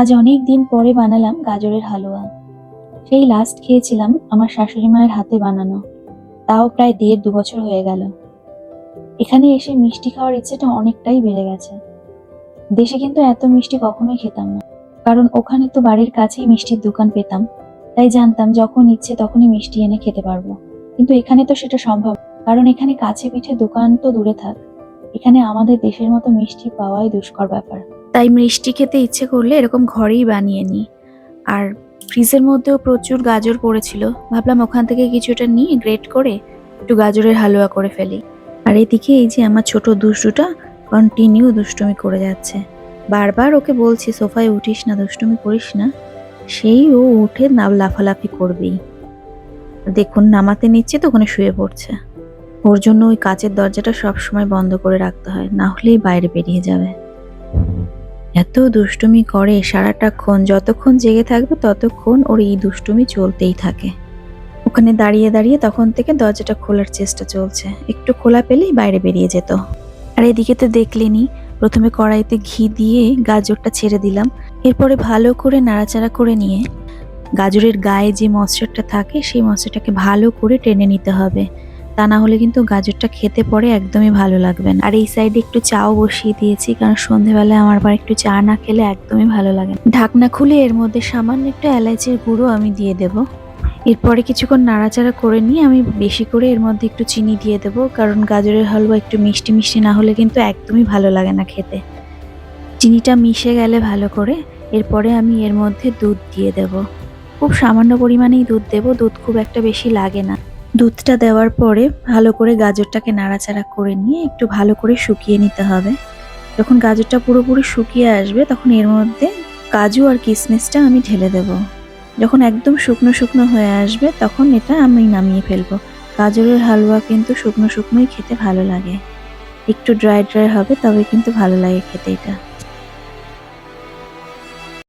আজ অনেক দিন পরে বানালাম গাজরের হালুয়া। সেই লাস্ট খেয়েছিলাম আমার শাশুড়ি মায়ের হাতে বানানো। তাও প্রায় দেড় দু বছর হয়ে গেল। এখানে এসে মিষ্টি খাওয়ার ইচ্ছেটা অনেকটাই বেড়ে গেছে। দেশে কিন্তু এত মিষ্টি কখনোই খেতাম না। কারণ ওখানে তো বাড়ির কাছেই মিষ্টির দোকান পেতাম। তাই জানতাম যখন ইচ্ছে তখনই মিষ্টি এনে খেতে পারব। কিন্তু এখানে তো সেটা সম্ভব কারণ এখানে কাছে পিঠে দোকান তো দূরে থাক। এখানে আমাদের দেশের মতো মিষ্টি পাওয়াই দুষ্কর ব্যাপার। তাই মিষ্টি খেতে ইচ্ছে করলে এরকম ঘরেই বানিয়ে নিই। আর ফ্রিজের মধ্যেও প্রচুর গাজর পড়েছিল। ভাবলাম ওখান থেকে কিছুটা নিয়ে গ্রেট করে একটু গাজরের হালুয়া করে ফেলি। আর এদিকে এই যে আমার ছোট দুষ্টুটা কন্টিনিউ দুষ্টুমি করে যাচ্ছে। বারবার ওকে বলছি, সোফায় উঠিস না, দুষ্টুমি করিস না। সেই ও উঠে না লাফালাফি করবেই। দেখুন, নামাতে নিচ্ছে তো ওখানে শুয়ে পড়ছে। ওর জন্য ওই কাচের দরজাটা সব সময় বন্ধ করে রাখতে হয়, না হলেই বাইরে বেরিয়ে যাবে। এত দুষ্টুমি করে সারাটাক্ষণ যতক্ষণ জেগে থাকবে ততক্ষণ ওর এই দুষ্টুমি চলতেই থাকে। ওখানে দাঁড়িয়ে দাঁড়িয়ে তখন থেকে দরজাটা খোলার চেষ্টা চলছে। একটু খোলা পেলেই বাইরে বেরিয়ে যেত। আর এদিকে তো দেখলেনি, প্রথমে কড়াইতে ঘি দিয়ে গাজরটা ছেড়ে দিলাম, এরপরে ভালো করে নাড়াচাড়া করে নিয়ে গাজরের গায়ে যে মশলাটা থাকে, সেই মশলাটাকে ভালো করে টেনে নিতে হবে। তা না হলে কিন্তু গাজরটা খেতে পরে একদমই ভালো লাগবে না। আর এই সাইডে একটু চাও বসিয়ে দিয়েছি, কারণ সন্ধেবেলায় আমার আবার একটু চা না খেলে একদমই ভালো লাগে। ঢাকনা খুলে এর মধ্যে সামান্য একটু এলাচের গুঁড়ো আমি দিয়ে দেব। এরপরে কিছুক্ষণ নাড়াচাড়া করে নিয়ে আমি বেশি করে এর মধ্যে একটু চিনি দিয়ে দেব, কারণ গাজরের হালুয়া একটু মিষ্টি মিষ্টি না হলে কিন্তু একদমই ভালো লাগে না খেতে। চিনিটা মিশে গেলে ভালো করে, এরপরে আমি এর মধ্যে দুধ দিয়ে দেব। খুব সামান্য পরিমাণেই দুধ দেব, দুধ খুব একটা বেশি লাগে না। দুধটা দেওয়ার পরে ভালো করে গাজরটাকে নাড়াচাড়া করে নিয়ে একটু ভালো করে শুকিয়ে নিতে হবে। যখন গাজরটা পুরোপুরি শুকিয়ে আসবে, তখন এর মধ্যে কাজু আর কিশমিশটা আমি ঢেলে দেব। যখন একদম শুকনো শুকনো হয়ে আসবে, তখন এটা আমি নামিয়ে ফেলব। গাজরের হালুয়া কিন্তু শুকনো শুকনোই খেতে ভালো লাগে। একটু ড্রাই ড্রাই হবে, তবে কিন্তু ভালো লাগে খেতে এটা।